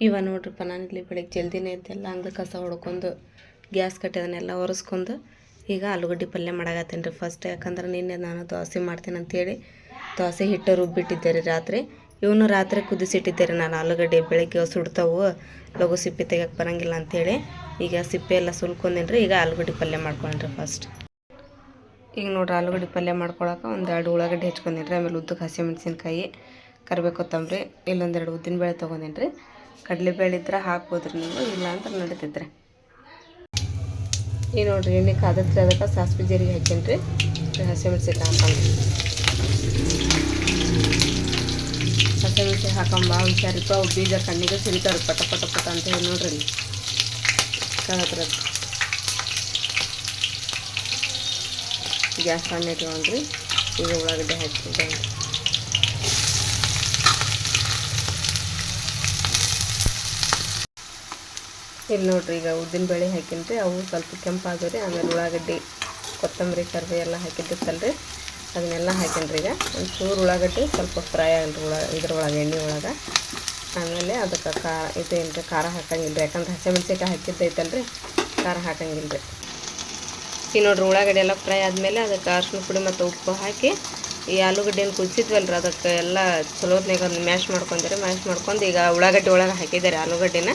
ಇವ ನೋಡ್ರಪ್ಪ, ನಾನು ಇಲ್ಲಿ ಬೆಳಿಗ್ಗೆ ಜಲ್ದಿನೇ ಎದ್ದೆಲ್ಲ ಹಂಗೆ ಕಸ ಹೊಡ್ಕೊಂಡು ಗ್ಯಾಸ್ ಕಟ್ಟಿ ಅದನ್ನೆಲ್ಲ ಒರೆಸ್ಕೊಂಡು ಈಗ ಆಲೂಗಡ್ಡೆ ಪಲ್ಯ ಮಾಡಾಕತ್ತೀನಿ ರೀ ಫಸ್ಟ್ ಯಾಕಂದ್ರೆ ನಿನ್ನೆ ನಾನು ದೋಸೆ ಮಾಡ್ತೀನಿ ಅಂತೇಳಿ ದೋಸೆ ಹಿಟ್ಟು ರುಬ್ಬಿಟ್ಟಿದ್ದೆ ರೀ ರಾತ್ರಿ. ಇವನು ರಾತ್ರಿ ಕುದಿಸಿಟ್ಟಿದ್ದೆ ರೀ ನಾನು ಆಲೂಗಡ್ಡೆ ಬೆಳಗ್ಗೆ ಸುಡ್ತಾವು ಲಗು ಸಿಪ್ಪೆ ತೆಗಿಯಕ್ಕೆ ಬರಂಗಿಲ್ಲ ಅಂಥೇಳಿ ಈಗ ಸಿಪ್ಪೆ ಎಲ್ಲ ಸುಲ್ಕೊಂಡೇನಿ ರೀ, ಈಗ ಆಲೂಗಡ್ಡೆ ಪಲ್ಯ ಮಾಡ್ಕೊಂಡ್ರಿ ಫಸ್ಟ್ ಈಗ ನೋಡ್ರಿ ಆಲೂಗಡ್ಡೆ ಪಲ್ಯ ಮಾಡ್ಕೊಳಕ್ಕೆ ಒಂದು ಎರಡು ಉಳ್ಳಾಗಡ್ಡೆ ಹೆಚ್ಕೊಂಡೇನಿ ರೀ, ಆಮೇಲೆ ಉದ್ದಕ್ಕೆ ಹಸಿಮೆಣ್ಸಿನ್ಕಾಯಿ ಕರಿಬೇಕು ಕೊತ್ತಂಬರಿ, ಇಲ್ಲೊಂದೆರಡು ಉದ್ದಿನಬೇಳೆ ತೊಗೊಂಡೇನಿ ರೀ. ಕಡಲೆಬೇಳೆ ಇದ್ರೆ ಹಾಕ್ಬೋದ್ರಿ ನೀವು, ಇಲ್ಲ ಅಂತ ನಡೀತಿದ್ರೆ. ಈ ನೋಡ್ರಿ, ಎಣ್ಣೆ ಕಾದತ್ರಿ ಅದಕ್ಕೆ ಸಾಸಿವೆ ಜೀರಿಗೆ ಹಾಕೇನಿ ರೀ ಹಸಿಮೆಣ್ಸಿನ್ಕಾಯಿ ಹಾಕೊಂಡು ಹಸಿಮೆಣ್ಸಿ ಹಾಕೊಂಬ ಹುಷಾರಿಪ್ಪ ಬೀಜ ಕಣ್ಣಿಗೆ ಸಿಗ್ತಾರೆ ಪಟ ಪಟ ಪಟ ಅಂತ ಹೇಳಿ ನೋಡ್ರಿ ಕಾದತ್ರ ಗ್ಯಾಸ್ ಸಣ್ಣ ಇಟ್ಕೊಂಡ್ರಿ, ಈಗ ಉಳ್ಳಾಗಡ್ಡೆ ಹಾಕಿದ್ದೆ ಇಲ್ಲಿ ನೋಡ್ರಿ, ಈಗ ಉದ್ದಿನ ಬೇಳೆ ಹಾಕಿನ್ರಿ, ಅವು ಸ್ವಲ್ಪ ಕೆಂಪಾಗವ್ರಿ ಆಮೇಲೆ ಉಳ್ಳಾಗಡ್ಡಿ, ಕೊತ್ತಂಬರಿ ಕರಿಬೇವು ಎಲ್ಲ ಹಾಕಿದ್ದಿತ್ತಲ್ರಿ, ಅದನ್ನೆಲ್ಲ ಹಾಕಿನ್ರಿ ಈಗ. ಒಂದು ಚೂರು ಉಳ್ಳಾಗಡ್ಡಿ, ಸ್ವಲ್ಪ ಫ್ರೈ ಆಗಲ್ರಿ ಉಳ್ಳ, ಇದ್ರೊಳಗೆ, ಎಣ್ಣೆ ಒಳಗೆ. ಆಮೇಲೆ ಅದಕ್ಕೆ ಕಾ, ಇದು ಏನ್ರಿ, ಖಾರ ಹಾಕಂಗಿಲ್ಲ ರೀ ಯಾಕಂದ್ರೆ ಹಸಿಮೆಣ್ಸಿಕಾಯಿ ಹಾಕಿದ್ದೈತಲ್ರಿ, ಖಾರ ಹಾಕಂಗಿಲ್ಲ ರೀ ಈಗ ನೋಡ್ರಿ ಉಳ್ಳಾಗಡ್ಡೆ ಎಲ್ಲ ಫ್ರೈ ಆದಮೇಲೆ ಅದಕ್ಕೆ ಅರ್ಶಿನ ಪುಡಿ ಮತ್ತು ಉಪ್ಪು ಹಾಕಿ, ಈ ಆಲೂಗಡ್ಡೆನ ರೀ ಅದಕ್ಕೆ ಎಲ್ಲ ಚಲೋತ್ನಾಗ ಒಂದು ಮ್ಯಾಶ್ ಮಾಡ್ಕೊಂಡ್ರಿ ಮ್ಯಾಶ್ ಮಾಡ್ಕೊಂಡು ಈಗ ಉಳ್ಳಾಗಡ್ಡೆ ಒಳಗೆ ಹಾಕಿದ್ದಾರೆ ಆಲೂಗಡ್ಡೆನ.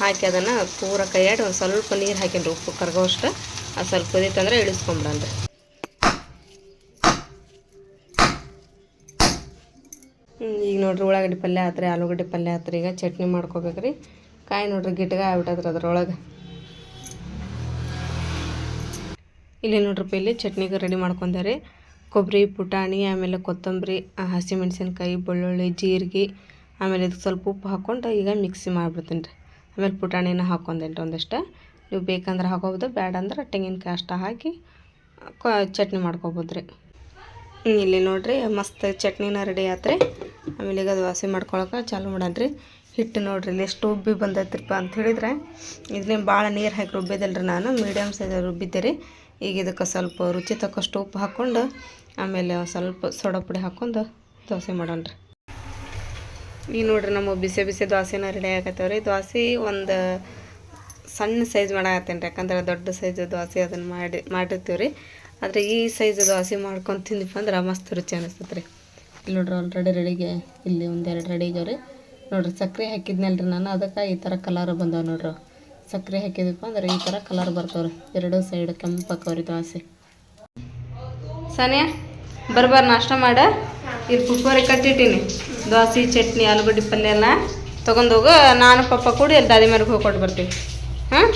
ಹಾಕಿ ಅದನ್ನು ಪೂರ ಕೈಯಾಡಿ ಒಂದು ಸ್ವಲ್ಪ ನೀರು ಹಾಕಿನ್ರಿ ಉಪ್ಪು ಕರ್ಗೋಷ್ಟು ಅದು ಸ್ವಲ್ಪ ಕುದೀತಂದ್ರೆ ಇಳಿಸ್ಕೊಂಬಿಡನ್ರಿ ಈಗ ನೋಡ್ರಿ ಉಳ್ಳಾಗಡ್ಡಿ ಪಲ್ಯ ಆತ್ರಿ, ಆಲೂಗಡ್ಡೆ ಪಲ್ಯ ಆತ್ರಿ, ಈಗ ಚಟ್ನಿ ಮಾಡ್ಕೋಬೇಕ್ರಿ. ಕಾಯಿ ನೋಡ್ರಿ ಗಿಟ್ಗ ಆಗ್ಬಿಟ್ಟದ್ರಿ ಅದ್ರೊಳಗೆ. ಇಲ್ಲಿ ನೋಡ್ರಿ ಪೈಲಿ ಚಟ್ನಿಗೆ ರೆಡಿ ಮಾಡ್ಕೊಂಡೆ ರೀ ಕೊಬ್ಬರಿ ಪುಟಾಣಿ, ಆಮೇಲೆ ಕೊತ್ತಂಬರಿ ಹಸಿಮೆಣಸಿನ್ಕಾಯಿ, ಬೆಳ್ಳುಳ್ಳಿ, ಜೀರಿಗೆ, ಆಮೇಲೆ ಇದಕ್ಕೆ ಸ್ವಲ್ಪ ಉಪ್ಪು ಹಾಕ್ಕೊಂಡು ಈಗ ಮಿಕ್ಸಿ ಮಾಡಿಬಿಡ್ತೀನಿ ರೀ. ಆಮೇಲೆ ಪುಟಾಣಿನ ಹಾಕ್ಕೊಂಡೇನಿ ರೀ ಒಂದಿಷ್ಟು. ನೀವು ಬೇಕಂದ್ರೆ ಹಾಕೋಬೋದು ಬೇಡ ಅಂದ್ರೆ ತೆಂಗಿನಕಾಯಿ ಅಷ್ಟು ಹಾಕಿ ಚಟ್ನಿ ಮಾಡ್ಕೊಬೋದು ರೀ ಇಲ್ಲಿ ನೋಡ್ರಿ ಮಸ್ತ್ ಚಟ್ನಿನ ರೆಡಿ ಆತ್ರಿ. ಆಮೇಲೆ ಈಗ ದೋಸೆ ಮಾಡ್ಕೊಳಕ್ಕೆ ಚಾಲು ಮಾಡನ್ರಿ. ಹಿಟ್ಟು ನೋಡ್ರಿ, ಇಲ್ಲಿ ಎಷ್ಟು ಉಬ್ಬಿ ಬಂದೈತ್ರಿಪ್ಪ ಅಂತ ಹೇಳಿದ್ರೆ, ಇದನ್ನೇ ಭಾಳ ನೀರು ಹಾಕಿ ರುಬ್ಬಿದಲ್ರಿ ನಾನು ಮೀಡಿಯಮ್ ಸೈಜ್ ರುಬ್ಬಿದ್ದೆ ರೀ ಈಗ ಇದಕ್ಕೆ ಸ್ವಲ್ಪ ರುಚಿ ತಕ್ಕಷ್ಟು ಉಪ್ಪು ಹಾಕ್ಕೊಂಡು, ಆಮೇಲೆ ಸ್ವಲ್ಪ ಸೋಡಾ ಪುಡಿ ಹಾಕ್ಕೊಂಡು ದೋಸೆ ಮಾಡೋಣ್ರಿ. ಈಗ ನೋಡ್ರಿ ನಮ್ಮ ಬಿಸಿ ಬಿಸಿ ದ್ವಾಸಿನ ರೆಡಿ ಆಗತ್ತವ ರೀ ದೋಸೆ ಒಂದು ಸಣ್ಣ ಸೈಜ್ ಮಾಡಾಕತ್ತೇನೆ ರೀ ಯಾಕಂದ್ರೆ ದೊಡ್ಡ ಸೈಜ್ ದ್ವಾಸಿ ಅದನ್ನು ಮಾಡಿ ಮಾಡಿರ್ತೀವಿ ರೀ ಆದರೆ ಈ ಸೈಜ್ ದ್ವಾಸಿ ಮಾಡ್ಕೊಂಡು ತಿಂದಿಪ್ಪ ಅಂದ್ರೆ ಮಸ್ತ್ ರುಚಿ ಅನಿಸ್ತೈತೆ ರೀ ಇಲ್ಲಿ ನೋಡ್ರಿ ಆಲ್ರೆಡಿ ರೆಡಿಗೆ ಇಲ್ಲಿ ಒಂದೆರಡು ರೆಡಿ ಇದಾವೆ ರೀ ನೋಡ್ರಿ ಸಕ್ಕರೆ ರೀ ನಾನು, ಅದಕ್ಕೆ ಈ ಥರ ಕಲರ್ ಬಂದವ ನೋಡ್ರಿ. ಸಕ್ಕರೆ ಹಾಕಿದಪ್ಪ ಅಂದ್ರೆ ಈ ಥರ ಕಲರ್ ಬರ್ತಾವ್ರಿ. ಎರಡೂ ಸೈಡ್ ಕೆಂಪಕ್ಕವ್ರಿ ದ್ವಾಸಿ ಸಾನಿಯಾ, ಬರ್ಬಾರ ನಾಷ್ಟ ಮಾಡ. ಇಲ್ಲಿ ಕುಕ್ಕರಿ ಕಟ್ಟಿಟ್ಟೀನಿ. ದೋಸೆ ಚಟ್ನಿ ಆಲೂಗಡ್ಡೆ ಪಲ್ಯ ಎಲ್ಲ ತೊಗೊಂಡೋಗು. ನಾನು ಪಪ್ಪ ಕೂಡಿ ಅಲ್ಲಿ ದಾದಿ ಮನೆಗೆ ಹೋಗಿ ಕೊಟ್ಟು ಬರ್ತೀವಿ ಹಾಂ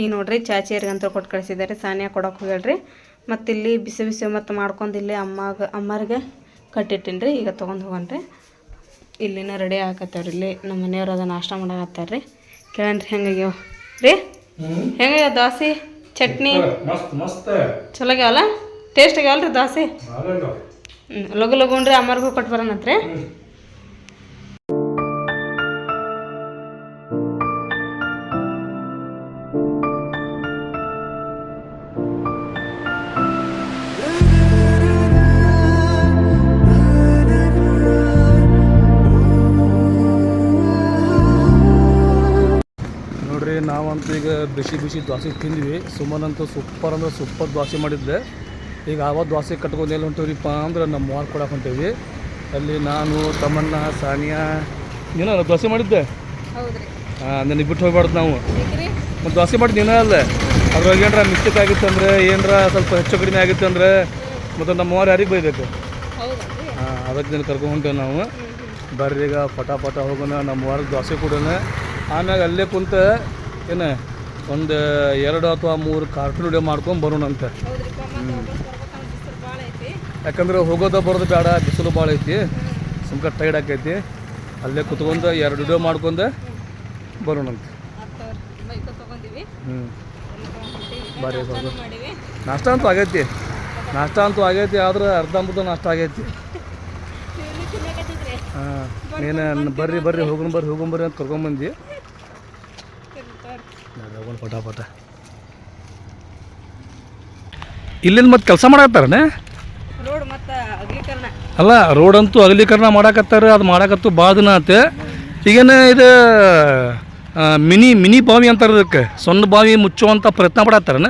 ಈಗ ನೋಡ್ರಿ ಚಾಚಿಯರ್ಗಂತ ಕೊಟ್ಟು ಕಳಿಸಿದ್ದಾರೆ. ಸಾನಿಯಾ ಕೊಡೋಕೆ ಹೋಗ್ಯಾಳ್ರಿ. ಮತ್ತು ಇಲ್ಲಿ ಬಿಸಿ ಬಿಸಿ ಮತ್ತು ಮಾಡ್ಕೊಂಡು ಇಲ್ಲಿ ಅಮ್ಮಗೆ ಅಮ್ಮರಿಗೆ ಕಟ್ಟಿಟ್ಟೀನಿ ರೀ ಈಗ ತೊಗೊಂಡು ಹೋಗನ್ರಿ. ಇಲ್ಲಿನ ರೆಡಿ ಆಗತ್ತವ್ರಿ ಇಲ್ಲಿ. ನಮ್ಮ ಮನೆಯವ್ರು ಅದು ನಾಷ್ಟ ಮಾಡಾಕತ್ತಾರ ರೀ ಕೇಳನ್ರಿ ಹೆಂಗಾಗ್ಯಾವ. ರೀ? ಹೆಂಗಾಗ್ಯಾವ ದೋಸೆ ಚಟ್ನಿ? ಚಲೋ ಆಗ್ಯಾವಲ್ಲ? ಟೇಸ್ಟ್ ಆಗ್ಯಾವಲ್ರಿ ದೋಸೆ? ಲಗು ಲಗುನ್ರಿ ಅಮ್ಮರಿಗೂ ಕೊಟ್ಟು ಬರೋಣತ್ರಿ ನಾವಂತೂ ಈಗ ಬಿಸಿ ಬಿಸಿ ದ್ವಾಸೆ ತಿಂದ್ವಿ. ಸುಮ್ಮನಂತೂ ಸೂಪರ್ ಅಂದ್ರೆ ಸೂಪರ್ ದ್ವಾಸೆ ಮಾಡಿದ್ದೆ ಈಗ ಆವತ್ತು ದೋಸೆ ಕಟ್ಕೊಂಡು ಎಲ್ಲಿ ಹೊಂಟೇವ್ರಿಪ್ಪ ಅಂದ್ರೆ ನಮ್ಮ ಮಾಲ್ ಕೊಡಕ್ಕೆ ಹೊಂಟೇವಿ. ಅಲ್ಲಿ ನಾನು ತಮ್ಮಣ್ಣ ಸಾನಿಯಾ ನೀನ ದೋಸೆ ಮಾಡಿದ್ದೆ? ಹಾಂ ನನಗೆ ಬಿಟ್ಟು ಹೋಗ್ಬಾರ್ದು ನಾವು. ಮತ್ತು ದೋಸೆ ಮಾಡಿ ನೀನೇ ಅಲ್ಲ? ಅದ್ರಾಗ ಏನರ ಮಿಸ್ಟೇಕ್ ಆಗಿತ್ತು ಅಂದರೆ ಏನಾರ ಸ್ವಲ್ಪ ಹೆಚ್ಚು ಕಡಿಮೆ ಆಗಿತ್ತು ಅಂದರೆ ಮತ್ತು ನಮ್ಮ ಅವ್ರು ಯಾರಿಗೆ ಬೈಬೇಕು? ಹಾಂ ಅದಕ್ಕೆ ನೀನು ಕರ್ಕೊಂಡು ಹೊಂಟೇವೆ ನಾವು. ಬರ್ರಿ ಈಗ ಪಟ ಪಟ ಹೋಗೋಣ ನಮ್ಮ ವಾರದ ದೋಸೆ ಕೊಡೋಣ. ಆಮ್ಯಾಗ ಅಲ್ಲೇ ಕುಂತ ಏನು ಒಂದು ಎರಡು ಅಥವಾ ಮೂರು ಕಾರ್ಟೂನ್ ವಿಡಿಯೋ ಮಾಡ್ಕೊಂಡು ಬರೋಣಂತೆ. ಯಾಕಂದ್ರೆ ಹೋಗೋದ ಬರೋದು ಬೇಡ ಬಿಸಿಲು ಭಾಳ ಐತಿ. ಸುಮ್ಕ ಟೈಡ್ ಆಕೈತಿ. ಅಲ್ಲೇ ಕುತ್ಕೊಂಡು ಎರಡು ವಿಡಿಯೋ ಮಾಡ್ಕೊಂಡು ಬರೋಣಂತೆ ಹ್ಞೂ ಹೋಗು ನಾಷ್ಟ ಅಂತೂ ಆಗೈತಿ. ನಾಷ್ಟ ಅಂತೂ ಆಗೈತಿ ಆದ್ರೆ ಅರ್ಧಂಬರ್ಧ ನಾಷ್ಟ ಆಗೈತಿ. ಹಾಂ ನೀನು ಬರ್ರಿ ಬರ್ರಿ ಹೋಗೋಣ ಬರ್ರಿ ಹೋಗೋಣ ಬರ್ರಿ ಅಂತ ಕರ್ಕೊಂಬಂದು ಹೋಗೋಣ ಪಟ ಪಟ ಇಲ್ಲಿಂದ ಮತ್ತೆ ಕೆಲಸ ಅಗಲೀಕರಣ ಅಲ್ಲ ರೋಡ್ ಅಂತೂ ಅಗಲೀಕರಣ ಮಾಡಾಕತ್ತಾರ ಅದು ಮಾಡಾಕತ್ತು ಭಾಳ ದಿನ ಆತು. ಈಗೇನು ಇದು ಮಿನಿ ಮಿನಿ ಬಾವಿ ಅಂತಾರೆ ಅದಕ್ಕೆ. ಸಣ್ಣ ಬಾವಿ ಮುಚ್ಚುವಂಥ ಪ್ರಯತ್ನ ಪಡತ್ತಾರನ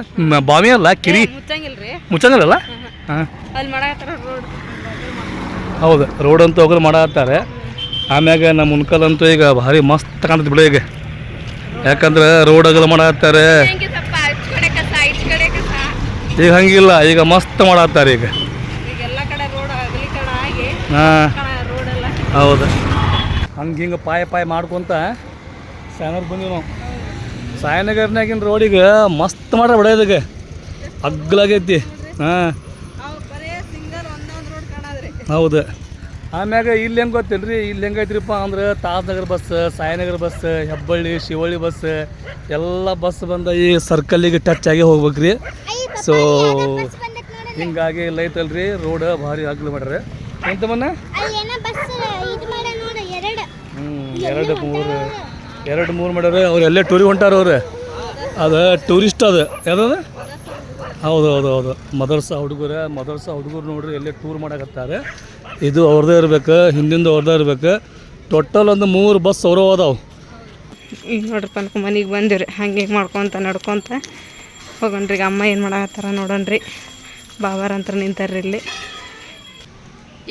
ಬಾವಿ ಅಲ್ಲ ಕಿರಿ. ಮುಚ್ಚಂಗಿಲ್ರಿ. ಮುಚ್ಚಂಗಲ್ಲ ಹಾಂ. ಮಾಡಾಕತ್ತಾರ ಹೌದು ರೋಡ್ ಅಂತೂ ಹೋಗಲು ಮಾಡತ್ತಾರೆ ಆಮ್ಯಾಗ ನಮ್ಮ ಮುನ್ಕಲ್ ಅಂತೂ ಈಗ ಭಾರಿ ಮಸ್ತ್ ಕಾಣ್ತದೆ ಬಿಡ ಈಗ. ಯಾಕಂದ್ರೆ ರೋಡ್ ಅಗಲ ಮಾಡತ್ತಾರೆ ಈಗ ಹಂಗಿಲ್ಲ ಈಗ ಮಸ್ತ್ ಮಾಡತ್ತಾರೆ ಈಗ ಈಗ ಎಲ್ಲ ಕಡೆ ರೋಡ್ ಅಗಲೀಕರಣ ಆಗಿ ಹಾಂ. ಹೌದು. ಹಂಗೆ ಹಿಂಗೆ ಪಾಯ ಪಾಯ ಮಾಡ್ಕೊಂತ ಸಾಯನೂರು ಬಂದೀವಿ ನಾವು. ಸಾಯನಗರ್ನಾಗಿನ ರೋಡಿಗೆ ಮಸ್ತ್ ಮಾಡ್ರೆ ಬಿಡೋದಕ್ಕೆ ಅಗ್ಲಾಗೈತಿ ಹಾಂ. ಹೌದು. ಆಮ್ಯಾಗ ಇಲ್ಲಿ ಹೆಂಗೆ ಗೊತ್ತೇನ್ರಿ ಇಲ್ಲಿ ಹೆಂಗೈತ್ರಿಪ್ಪ ಅಂದ್ರೆ Tasanagar bus Sainagar bus Hebballi Shivalli bus ಎಲ್ಲ ಬಸ್ ಬಂದ ಈ ಸರ್ಕಲ್ಲಿಗೆ ಟಚ್ ಆಗಿ ಹೋಗ್ಬೇಕ್ರಿ. ಸೊ ಹಿಂಗಾಗಿ ಇಲ್ಲ ಐತಲ್ರಿ ರೋಡ್ ಭಾರಿ ಅಗ್ಲು ಮಾಡ್ರಿ. ಎಂತ ಮನ್ನ? ಬಸ್ ಇದು ಮಾಡ ನೋಡು ಎರಡು. ಹ್ಞೂ ಎರಡು ಮೂರು. ಎರಡು ಮೂರು ಮಾಡ್ಯಾರ ಅವ್ರು ಎಲ್ಲೇ ಟೂರಿಗೆ ಹೊಂಟಾರ ಅವ್ರು. ಅದು ಟೂರಿಸ್ಟ್ ಅದು. ಯಾವ್ದದು? ಹೌದು ಹೌದು ಹೌದು. ಮದರ್ಸಾ ಹುಡುಗರ ಮದರ್ಸಾ ಹುಡುಗರು ನೋಡ್ರಿ ಎಲ್ಲೇ ಟೂರ್ ಮಾಡಕತ್ತಾರೆ. ಇದು ಅವ್ರದ್ದೇ ಇರ್ಬೇಕು ಹಿಂದಿಂದ ಅವ್ರದ್ದೇ ಇರ್ಬೇಕು. ಟೋಟಲ್ ಒಂದು ಮೂರು ಬಸ್ ಅವರು ಅದಾವು ಈಗ ನೋಡ್ರಿ ತನಕ ಮನೆಗೆ ಬಂದಿವ್ರಿ. ಹಂಗೆ ಹಿಂಗೆ ಮಾಡ್ಕೊತ ನಡ್ಕೊತ ಹೋಗೋಣ್ರಿ. ಈಗ ಅಮ್ಮ ಏನು ಮಾಡಕತ್ತಾರ ನೋಡೋಣ್ರಿ. ಬಾಬಾರ ಅಂತ ನಿಂತಾರ್ರಿ ಇಲ್ಲಿ.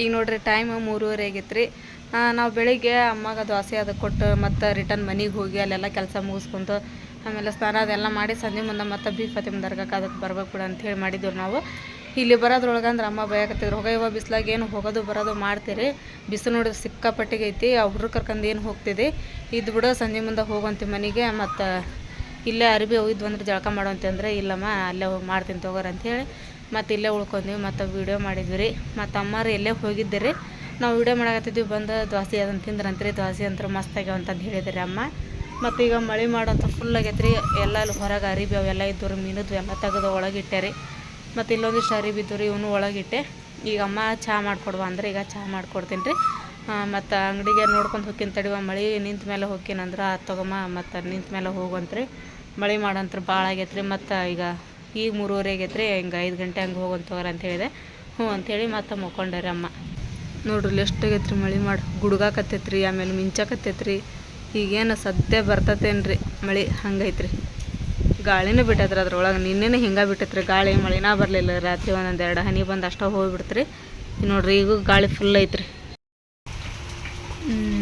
ಈಗ ನೋಡ್ರಿ ಟೈಮ್ ಮೂರುವರೆ ಆಗೈತ್ರಿ. ನಾವು ಬೆಳಿಗ್ಗೆ ಅಮ್ಮಗೆ ದೋಸೆ ಅದು ಕೊಟ್ಟು ಮತ್ತು ರಿಟರ್ನ್ ಮನೆಗೆ ಹೋಗಿ ಅಲ್ಲೆಲ್ಲ ಕೆಲಸ ಮುಗಿಸ್ಕೊಂತು. ಆಮೇಲೆ ಸ್ನಾನ ಅದೆಲ್ಲ ಮಾಡಿ ಸಂಜೆ ಮುಂದೆ ಮತ್ತೆ ಬಿ ಫತಿಮ್ ದರ್ಗಕ್ಕೆ ಅದಕ್ಕೆ ಬರ್ಬೇಕು ಬಿಡು ಅಂತ ಹೇಳಿ ಮಾಡಿದ್ವಿ ನಾವು. ಇಲ್ಲಿ ಬರೋದ್ರೊಳಗೆ ಅಂದ್ರೆ ಅಮ್ಮ ಬಯಕತ್ತಿದ್ರು ಹೋಗ ಇವಾಗ ಬಿಸ್ಲಾಗ ಏನು ಹೋಗೋದು ಬರೋದು ಮಾಡ್ತೀರಿ. ಬಿಸಿಲು ನೋಡಿದ್ರೆ ಸಿಕ್ಕಾಪಟ್ಟಿಗೆ ಐತಿ. ಆ ಹುಡ್ರು ಕರ್ಕೊಂಡು ಏನು ಹೋಗ್ತಿದೆ? ಇದು ಬಿಡು, ಸಂಜೆ ಮುಂದೆ ಹೋಗೋಂತಿ ಮನೆಗೆ ಮತ್ತು ಇಲ್ಲೇ ಅರಿಬಿ ಹೋಗಿದ್ವು ಅಂದ್ರೆ ಜಳಕ ಮಾಡೋಂತೆ ಅಂದರೆ ಇಲ್ಲಮ್ಮ, ಅಲ್ಲೇ ಹೋಗಿ ಮಾಡ್ತೀನಿ ತಗೋರಿ ಅಂಥೇಳಿ ಮತ್ತು ಇಲ್ಲೇ ಉಳ್ಕೊಂಡ್ವಿ, ಮತ್ತು ವೀಡಿಯೋ ಮಾಡಿದ್ವಿ ರೀ. ಮತ್ತು ಅಮ್ಮಾರು ಎಲ್ಲೇ ಹೋಗಿದ್ದಿರಿ ನಾವು ವೀಡಿಯೋ ಮಾಡಕತ್ತಿದ್ವಿ, ಬಂದು ದ್ವಾಸೆ ಅದನ್ನು ತಿಂದ್ರಂತ್ರಿ, ದ್ವಾಸಿ ಅಂತ ಮಸ್ತ್ ಆಗ್ಯಾವ ಅಂತಂದು ಹೇಳಿದ್ರಿ ಅಮ್ಮ. ಮತ್ತು ಈಗ ಮಳೆ ಮಾಡೋಂಥ ಫುಲ್ ಆಗೈತೆ ರೀ ಎಲ್ಲ ಅಲ್ಲಿ ಹೊರಗೆ ಅರಿಬಿ ಅವೆಲ್ಲ ಇದ್ದವು ಮೀನದ್ದು ಎಲ್ಲ ತೆಗೆದು ಒಳಗಿಟ್ಟೆ ರೀ. ಮತ್ತು ಇಲ್ಲೊಂದಿಷ್ಟು ಅರಿಬಿ ಇದ್ದು ರೀ, ಇವನು ಒಳಗಿಟ್ಟೆ ಈಗ ಅಮ್ಮ ಚಹಾ ಮಾಡಿಕೊಡುವ ಅಂದ್ರೆ ಈಗ ಚಹಾ ಮಾಡಿಕೊಡ್ತೀನಿ ರೀ. ಮತ್ತು ಅಂಗಡಿಗೆ ನೋಡ್ಕೊಂಡು ಹೋಗ್ತೀನಿ ತಡಿವ, ಮಳೆ ನಿಂತ ಮೇಲೆ ಹೋಗ್ತೀನಂದ್ರೆ ಅದು ತಗೊಮ್ಮ ಮತ್ತು ನಿಂತ ಮೇಲೆ ಹೋಗಂತ್ರಿ ಮಳೆ ಮಾಡಂತ್ರ ಭಾಳ ಆಗೈತೆ ರೀ ಮತ್ತು ಈಗ ಈಗ ಮೂರುವರೆ ಆಗೈತೆ ರೀ ಹಿಂಗೆ ಐದು ಗಂಟೆ ಹಂಗೆ ಹೋಗಂತ ತಗೋರಿ ಅಂತ ಹೇಳಿದೆ. ಹ್ಞೂ ಅಂಥೇಳಿ ಮತ್ತೆ ಮುಕ್ಕೊಂಡಾರಿ ಅಮ್ಮ. ನೋಡ್ರಿ ಇಲ್ಲಿ ಎಷ್ಟು ಆಗೈತೆ ರೀ ಮಳೆ ಮಾಡಿ ಗುಡ್ಗಾಕತ್ತೈತೆ ರೀ ಆಮೇಲೆ ಮಿಂಚಾಕತ್ತೈತೆ ರೀ ಈಗೇನು ಸದ್ಯ ಬರ್ತತೇನ್ರಿ ಮಳೆ ಹಂಗೈತೆ ರೀ ಗಾಳಿನೂ ಬಿಟ್ಟೈತ್ರಿ ಅದ್ರೊಳಗೆ ನಿನ್ನೆನೇ ಹಿಂಗೆ ಬಿಟ್ಟೈತ್ರಿ ಗಾಳಿ ಮಳೆನೇ ಬರಲಿಲ್ಲ. ರಾತ್ರಿ ಒಂದೊಂದು ಎರಡು ಹನಿ ಬಂದು ಅಷ್ಟೇ ಹೋಗಿಬಿಡ್ತ್ರಿ. ನೋಡ್ರಿ ಈಗ ಗಾಳಿ ಫುಲ್ ಐತ್ರಿ.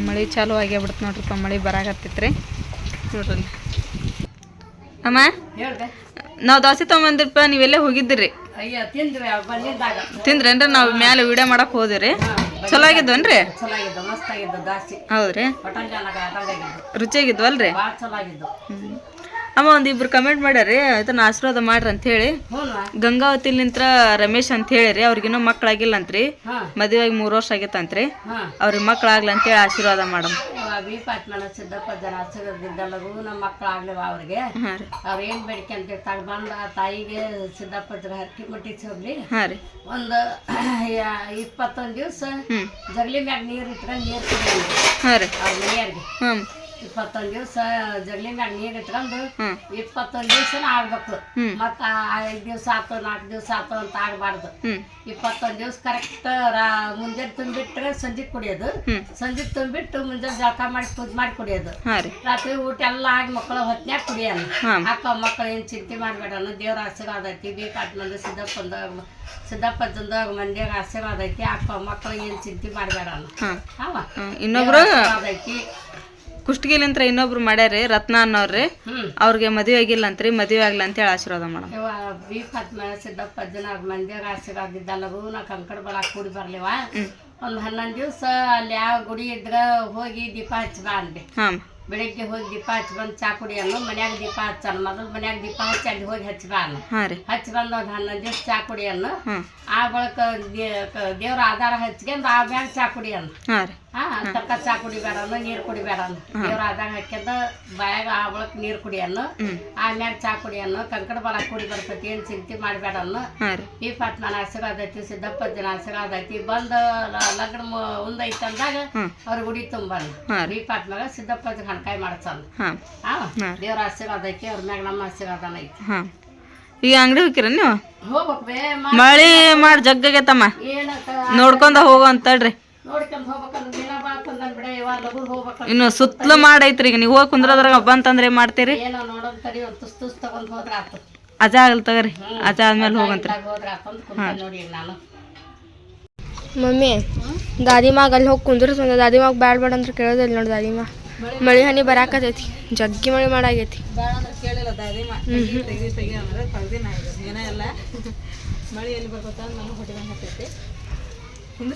ಮಳೆ ಚಾಲು ಆಗ್ಯಾಬಿಡ್ತು ನೋಡ್ರಿಪ್ಪ ಮಳೆ ಬರಾಕತ್ತೈತ್ರಿ. ನೋಡ್ರಿ. ಅಮ್ಮ? ನಾವು ದೋಸೆ ತೊಗೊಂಬಂದಿರಪ್ಪ ನೀವೆಲ್ಲೇ ಹೋಗಿದ್ದಿರಿ. ತಿಂದ್ರೇನ್ರಿ ನಾವು ಮ್ಯಾಲೆ ವಿಡಿಯೋ ಮಾಡಕ್ ಹೋದಿರಿ. ಚಲೋ ಆಗಿದ್ವನ್ರಿ ಹೌದ್ರಿ. ರುಚಿಯಾಗಿದ್ವಲ್ರಿ? ಅಮ್ಮ ಒಂದು ಇಬ್ರು ಕಮೆಂಟ್ ಮಾಡ್ಯಾರಿ ಇದನ್ನ ಆಶೀರ್ವಾದ ಮಾಡ್ರಿ ಅಂತ ಹೇಳಿ. ಗಂಗಾವತಿ ನಿಂತ್ರ ರಮೇಶ್ ಅಂತ ಹೇಳಿರಿ ಅವ್ರಿಗಿನ್ನೂ ಮಕ್ಕಳಾಗಿಲ್ಲ ಅಂತ್ರಿ ಆಗಿ ಮೂರು ವರ್ಷ ಆಗೈತಂತ್ರಿ. ಅವ್ರಿಗೆ ಮಕ್ಳಾಗ್ಲಿ ಅಂತೇಳಿ ಆಶೀರ್ವಾದ ಮಾಡಮ್. ವಿ ಪಾತ್ಮನ ಸಿದ್ದಪ್ಪ ಜನ ಹಚ್ಚಗದಿದ್ದಲ್ಲಗೂ ನಮ್ಮ ಮಕ್ಕಳಾಗ್ಲಿವ ಅವ್ರಿಗೆ. ಅವ್ರೇನ್ ರೀ. ಅವ್ರು ಏನು ಬೇಡಿಕೆ ಅಂತ ತಾಳು ಬಂದ ತಾಯಿಗೆ ಸಿದ್ದಪ್ಪ ಜನ ಹರಟಿ ಮುಟ್ಟಿಸಿ ಹೋಗ್ಲಿ ಒಂದು ಇಪ್ಪತ್ತೊಂದು ದಿವಸ ಜರ್ಲಿ ಜಗಲಿ ಮ್ಯಾಗ ನೀರು ಇಟ್ಕೊಂಡು ನೀರು ಕುಡಿಯೋದು ಹಾಂ ರೀ. ಅವ್ರ ಮನೆಯವ್ರಿಗೆ. ಇಪ್ಪತ್ತೊಂದು ದಿವಸ ಜಗಲಿ ಮ್ಯಾಗ ನೀರು ಇಟ್ಕೊಂಡು ಇಪ್ಪತ್ತೊಂದು ದಿವಸನ ಆಗ್ಬೇಕು. ಹ್ಮ್. ಮತ್ತ ಐದು ದಿವಸ ಆತು ನಾಲ್ಕು ದಿವಸ ಆತು ಅಂತ ಆಗ್ಬಾರ್ದು. ಹ್ಞೂ ಇಪ್ಪತ್ತೊಂದು ದಿವಸ ಕರೆಕ್ಟ್ ಮುಂಜಾನೆ ತುಂಬಿಟ್ರೆ ಸಂಜೆ ಕುಡಿಯೋದು. ಸಂಜೆ ತುಂಬಿಟ್ಟು ಮುಂಜಾನೆ ಜಳಕ ಮಾಡಿ ಪೂಜೆ ಮಾಡಿ ಕುಡಿಯೋದು. ರಾತ್ರಿ ಊಟ ಎಲ್ಲ ಆಗಿ ಮಕ್ಕಳು ಹೊತ್ನ್ಯಾಗ ಕುಡಿಯಲ್ಲ. ಅಕ್ಕ ಮಕ್ಕಳು ಏನು ಚಿಂತೆ ಮಾಡಬೇಡ ದೇವ್ರ ಆಶೀರ್ವಾದ ಐತಿ ಬೇಕಾಟ್ ಮಂದಿ ಸಿದ್ದಪ್ಪಂದ ಸಿದ್ದಪ್ಪಂದ ಮಂದಿಯಾಗ ಆಶೀರ್ವಾದ ಐತಿ ಅಕ್ಕ ಮಕ್ಕಳು ಏನು ಚಿಂತೆ ಮಾಡಬೇಡ ಅವ ಇನ್ನೊಬ್ರು ಐತಿ ಕುಷ್ಟಗಿಲಿಂತ್ರ ಇನ್ನೊಬ್ರು ಮಾಡ್ಯಾರಿ ರತ್ನ ಅನ್ನೋರ್ರಿ. ಅವ್ರಿಗೆ ಮದುವೆ ಆಗಿಲ್ಲ ಅಂತ್ರಿ ಮದುವೆ ಅಂತ ಹೇಳಿ ಆಶೀರ್ವಾದ ಮಾಡಮ್ ಬಿ ಸಿದ್ದಪ್ಪ ಜನ ಮಂದಿರ ಆಶೀರ್ವಾದ ಇದ್ದಲ್ಲಗೂ ನಾ ಕಂಕಡ ಬಲ ಕೂಡಿ ಬರ್ಲಿವ. ಒಂದು ಹನ್ನೊಂದು ದಿವಸ ಅಲ್ಲಿ ಯಾವ ಗುಡಿ ಇದ್ರ ಹೋಗಿ ದೀಪ ಹಚ್ಚಿ ಬಾ ಅಂದೆ. ಬೆಳಿಗ್ಗೆ ಹೋಗಿ ದೀಪ ಹಚ್ಚಿ ಬಂದು ಚಾ ಕುಡಿಯೋನು ಮನ್ಯಾಗ ದೀಪ ಹಚ್ಚನ ಮೊದಲು ಮನ್ಯಾಗ ದೀಪ ಹಚ್ಚಿ ಅಲ್ಲಿ ಹೋಗಿ ಹಚ್ಚಿ ಬಾ ಅನ್ನು ಹಚ್ಚಿ ಬಂದು ಒಂದು ಹನ್ನೊಂದು ದಿವಸ ಚಾ ಕುಡಿ ಅನ್ನು ಆ ಬಳಿಕ ದೇವ್ರ ಆಧಾರ ಹಚ್ಕೊಂಡು ಆಮ್ಯಾಗ ಚಾ ಕುಡಿ ಅನ್ನು ತಕ್ಕ ಚಾ ಕುಡಿಬೇಡನು ನೀರು ಕುಡಿಬೇಡನು ದೇವ್ರ ಆದಾಗ ಹಾಕ್ಯದ ಬಾಯಾಗ ಆ ಬಳಕ ನೀರು ಕುಡಿಯೋನು ಹ್ಞೂ ಆಮ್ಯಾಗ ಚಾ ಕುಡಿಯನ್ನು ಕಂಕಡ ಬಲ ಕುಡಿ ಬರ್ತೈತಿ ಏನ್ ಚಿಂತೆ ರೀ. ಈ ಪಾಟ್ ನನ್ನ ಆಶೀರ್ವಾದ ಐತಿ ಸಿದ್ದಪ್ಪ ದಿನ ಆಶೀರ್ವಾದ ಐತಿ. ಬಂದ ಲಗ್ನ ಮು- ಮುಂದೈತಿ ಅಂದಾಗ ಅವ್ರ ಗುಡಿ ತುಂಬನು. ಹಾಂ ಈ ಪಾಟ್ ಮ್ಯಾಗ ಸಿದ್ದಪ್ಪ ಹಣಕಾಯಿ ಮಾಡ್ಸಲ್ಲ. ದೇವ್ರ ಆಶೀರ್ವಾದ ಐತಿ ಅವ್ರ ಮ್ಯಾಗ ನಮ್ಮ ಆಶೀರ್ವಾದನ ಐತಿ. ಈ ಈಗ ಅಂಗಡಿ ಹೋಗಿರ ನೀವು? ಮಳಿ ಮಾಡಿ ಜಗ್ಗಗೆ ತಮ್ಮ ನೋಡ್ಕೊಂಡ ಹೋಗೋ ಅಂತಳ್ರಿ ಇನ್ನು ಸುತ್ತಲೂ ಮಾಡೈತ್ರಿ ಈಗ. ನೀವು ಹೋಗಿ ಕುಂದ್ರದ್ರಾಗ ಬಂತಂದ್ರೆ ಏನ್ ಮಾಡ್ತೀರಿ? ಏನೋ ತಗೊಂಡ್ ಅಜ ಆಗಲ್ ತಗರಿ. ಅಜ ಆದ್ಮೇಲೆ ಹೋಗಂತ್ರಿ. ಮಮ್ಮಿ ದಾದಿ ಮಾಗ ನೋಡಿ ನಾನು. ಮಮ್ಮಿ ದಾದಿಮಾಗ ಅಲ್ಲಿ ಹೋಗಿ ಕುಂದ್ರಸ್ ದಾದಿಮಾಗ ಬ್ಯಾಡ ಬೇಡ ಅಂದ್ರೆ ಕೇಳೋದಿಲ್ಲ ನೋಡಿ ದಾದಿಮಾ. ಮಳಿ ಹನಿ ಬರಾಕತೈತಿ. ಜಗ್ಗಿ ಮಳಿ ಮಾಡಾಗೈತಿ. ಕೇಳಿಲ್ಲ ತೆಗಿ ತೆಗಿ ಅಂದ್ರೆ ತೆಗ್ದಿನ ಏನ ಮಳಿ ಎಲ್ಲಿ ಬರ್ಕೊತ ನಾನು ಹೊಟ್ಟೆ ಹತ್ತೈತಿ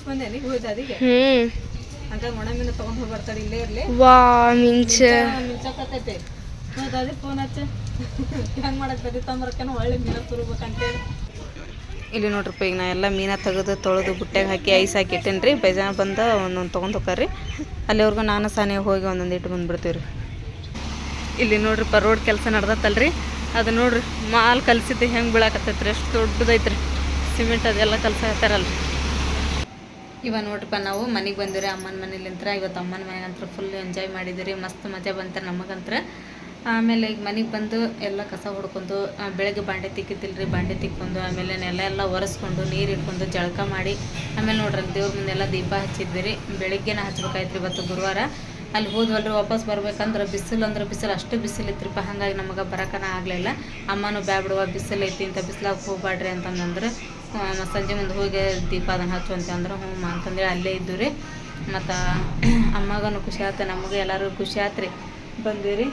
ಬಂದೆ ನೀ ಹೋಯ್ತು ಅದಕ್ಕೆ ಹ್ಮ್ ಹಂಗ ಮೊಣಮಿಂದ ತಗೊಂಡ್ ಹೋಗಿ ಬರ್ತಾರೆ ಇಲ್ಲೇ ಇರ್ಲಿ. ವಾ ಮಿಂಚ. ಮಿಂಚಾಕತ್ತೈತಿ. ಹೌದು ಅದೇ ಫೋನ್ ಹಚ್ಚ. ಹೆಂಗೆ ಮಾಡಕ್ ಬರೀ ತಂಬರಕ್ಕನ ಒಳ್ಳೆ ಮೀನ ತುರ್ಬೇಕಂತೇಳಿ. ಇಲ್ಲಿ ನೋಡ್ರಿಪ್ಪ ಈಗ ನಾ ಎಲ್ಲ ಮೀನ ತೆಗೆದು ತೊಳೆದು ಬುಟ್ಟ್ಯಾಗ ಹಾಕಿ ಐಸ್ ಹಾಕಿ ಇಟ್ಟೇನ್ರಿ ಬೇಜಾನ ಬಂದ ಒಂದೊಂದು ತೊಗೊಂಡು ಹೋಗ್ರಿ ಅಲ್ಲಿವರೆಗೂ ನಾನು ಸಾನೆ ಹೋಗಿ ಒಂದೊಂದು ಇಟ್ಟು ಬಂದ್ಬಿಡ್ತೀವಿ ರೀ ಇಲ್ಲಿ ನೋಡ್ರಿಪ್ಪ ರೋಡ್ ಕೆಲಸ ನಡ್ದತ್ತಲ್ರಿ. ಅದು ನೋಡ್ರಿ ಮಾಲ್ ಕಲ್ಸಿದ್ದು ಹೆಂಗೆ ಬೀಳಾಕತ್ತೈತ್ರಿ. ಎಷ್ಟು ದೊಡ್ಡದೈತ್ರಿ. ಸಿಮೆಂಟ್ ಅದೆಲ್ಲ ಕಲ್ಸಾಕತ್ತಾರಲ್ರಿ. ಇವ ನೋಡ್ರಿಪ್ಪ, ನಾವು ಮನೆಗೆ ಬಂದಿರಿ ಅಮ್ಮನ ಮನೇಲಿಂತ್ರ, ಇವತ್ತು ಅಮ್ಮನ ಮನೆಗಂತ್ರ ಫುಲ್ ಎಂಜಾಯ್ ಮಾಡಿದಿರಿ ಮಸ್ತ್ ಮಜಾ ಬಂತ ನಮಗಂತ್ರ. ಆಮೇಲೆ ಈಗ ಮನೆಗೆ ಬಂದು ಎಲ್ಲ ಕಸ ಹೊಡ್ಕೊಂಡು ಬೆಳಗ್ಗೆ ಬಾಂಡೆ ತಿಕ್ಕಿತಿಲ್ರಿ ಬಾಂಡೆ ತಿಕ್ಕೊಂಡು, ಆಮೇಲೆ ನೆಲ ಎಲ್ಲ ಒರೆಸ್ಕೊಂಡು, ನೀರು ಇಟ್ಕೊಂಡು ಜಳಕ ಮಾಡಿ, ಆಮೇಲೆ ನೋಡ್ರಿ ದೇವ್ರ ಮುಂದೆಲ್ಲ ದೀಪ ಹಚ್ಚಿದ್ವಿ ಬೆಳಿಗ್ಗೆನ ಹಚ್ಬೇಕಾಯ್ತು ಇವತ್ತು ಗುರುವಾರ. ಅಲ್ಲಿ ಹೋದ್ವಲ್ರಿ ವಾಪಸ್ ಬರ್ಬೇಕಂದ್ರೆ ಬಿಸಿಲು ಅಂದ್ರೆ ಬಿಸಿಲು, ಅಷ್ಟು ಬಿಸಿಲು ಇತ್ರಿಪ್ಪ, ಹಂಗಾಗಿ ನಮಗೆ ಬರಕನ ಆಗಲಿಲ್ಲ. ಅಮ್ಮನೂ ಬ್ಯಾಬಿಡುವ ಬಿಸಿಲು ಐತಿ, ಇಂಥ ಬಿಸಿಲಾಗ ಹೋಗ್ಬಾಡ್ರಿ ಅಂತಂದ್ರೆ ಸಂಜೆ ಮುಂದೆ ಹೋಗಿ ದೀಪ ಅದನ್ನು ಹಚ್ಚುವಂತೆ ಅಂದ್ರೆ. ಹ್ಞೂ ಅಂತಂದೇಳಿ ಅಲ್ಲೇ ಇದ್ದು ರೀ. ಮತ್ತು ಅಮ್ಮಗನು ಖುಷಿ ಆಯ್ತು ನಮಗೆ ಎಲ್ಲರೂ ಖುಷಿ ಆಯ್ತು ರೀ. ಬಂದಿರಿ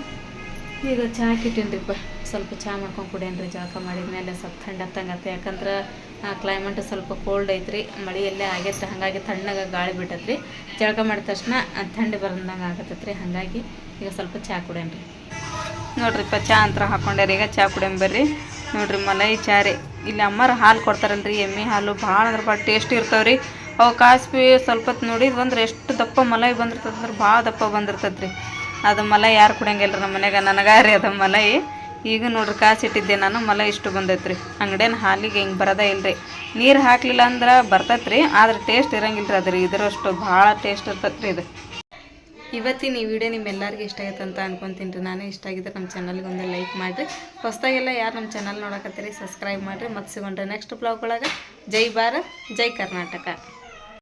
ಈಗ ಚಹಾ ಕಿಟ್ಟೇನ್ರಿಪ್ಪ ಸ್ವಲ್ಪ ಚಹಾ ಮಾಡ್ಕೊಂಡು ಕುಡಿಯನ್ರಿ. ಜಳಕ ಮಾಡಿದ್ಮೇಲೆ ಸ್ವಲ್ಪ ಥಂಡತ್ತಂಗತ್ತೆ ಯಾಕಂದ್ರೆ ಕ್ಲೈಮೇಟ್ ಸ್ವಲ್ಪ ಕೋಲ್ಡ್ ಐತ್ರಿ. ಮಳೆ ಎಲ್ಲೇ ಆಗೈತೆ, ಹಾಗಾಗಿ ತಣ್ಣಗೆ ಗಾಳಿ ಬಿಟ್ಟತ್ರಿ ಜಳಕ ಮಾಡಿದ ತಕ್ಷಣ ಥಂಡಿ ಥಂಡಿ ಆಗತ್ತೈತೆ ರೀ. ಹಾಗಾಗಿ ಈಗ ಸ್ವಲ್ಪ ಚಹಾ ಕುಡಿಯೇನ್ರಿ. ನೋಡ್ರಿಪ್ಪ ಚಹಾ ಅಂತ ಈಗ ಚಹಾ ಕುಡಿಯನ್ ಬರ್ರಿ. ನೋಡ್ರಿ ಮಲೈ ಚಾರಿ. ಇಲ್ಲಿ ಅಮ್ಮರು ಹಾಲು ಕೊಡ್ತಾರಲ್ರಿ, ಎಮ್ಮೆ ಹಾಲು. ಭಾಳ ಅಂದ್ರೆ ಭಾಳ ಟೇಸ್ಟ್ ರೀ ಅವು ಕಾಸ್ಬಿ ಸ್ವಲ್ಪ ಹೊತ್ತು ಅಂದ್ರೆ ಎಷ್ಟು ದಪ್ಪ ಮಲೈ ಬಂದಿರ್ತದೆ ಅಂದ್ರೆ ಭಾಳ ದಪ್ಪ ಬಂದಿರ್ತದೆ ರೀ ಅದು ಮಲೈ ಯಾರು ಕುಡಿಯಂಗಿಲ್ಲ ರೀ ನಮ್ಮ ಮನೆಗೆ ನನಗಾರಿ ಅದು ಮಲೈ. ಈಗ ನೋಡ್ರಿ ಕಾಸಿಟ್ಟಿದ್ದೆ ನಾನು, ಮಲೈ ಇಷ್ಟು ಬಂದೈತ್ರಿ. ಅಂಗಡಿಯನ್ ಹಾಲಿಗೆ ಹಿಂಗೆ ಬರೋದೇ ಇಲ್ರಿ. ನೀರು ಹಾಕಲಿಲ್ಲ ಅಂದ್ರೆ ಬರ್ತೈತ್ರಿ, ಆದ್ರೆ ಟೇಸ್ಟ್ ಇರಂಗಿಲ್ಲ ರೀ ಅದ್ರಿ. ಇದರಷ್ಟು ಭಾಳ ಟೇಸ್ಟ್ ಇರ್ತೈತ್ರಿ ಇದು. ಇವತ್ತಿನ ಈ ವಿಡಿಯೋ ನಿಮ್ಮೆಲ್ಲರಿಗೂ ಇಷ್ಟ ಆಗುತ್ತೆ ಅಂತ ಅನ್ಕೊಂತೀನಿ ರೀ. ನಾನೇ ಇಷ್ಟ ಆಗಿದ್ರೆ ನಮ್ಮ ಚಾನಲ್ಗೆ ಒಂದು ಲೈಕ್ ಮಾಡಿರಿ. ಹೊಸ್ದಾಗೆಲ್ಲ ಯಾರು ನಮ್ಮ ಚಾನಲ್ ನೋಡಕತ್ತೀರಿ ಸಬ್ಸ್ಕ್ರೈಬ್ ಮಾಡಿರಿ. ಮತ್ತು ಸಿಗೊಂಡ್ರೆ ನೆಕ್ಸ್ಟ್ ಬ್ಲಾಗ್ ಒಳಗೆ. ಜೈ ಭಾರತ್, ಜೈ ಕರ್ನಾಟಕ.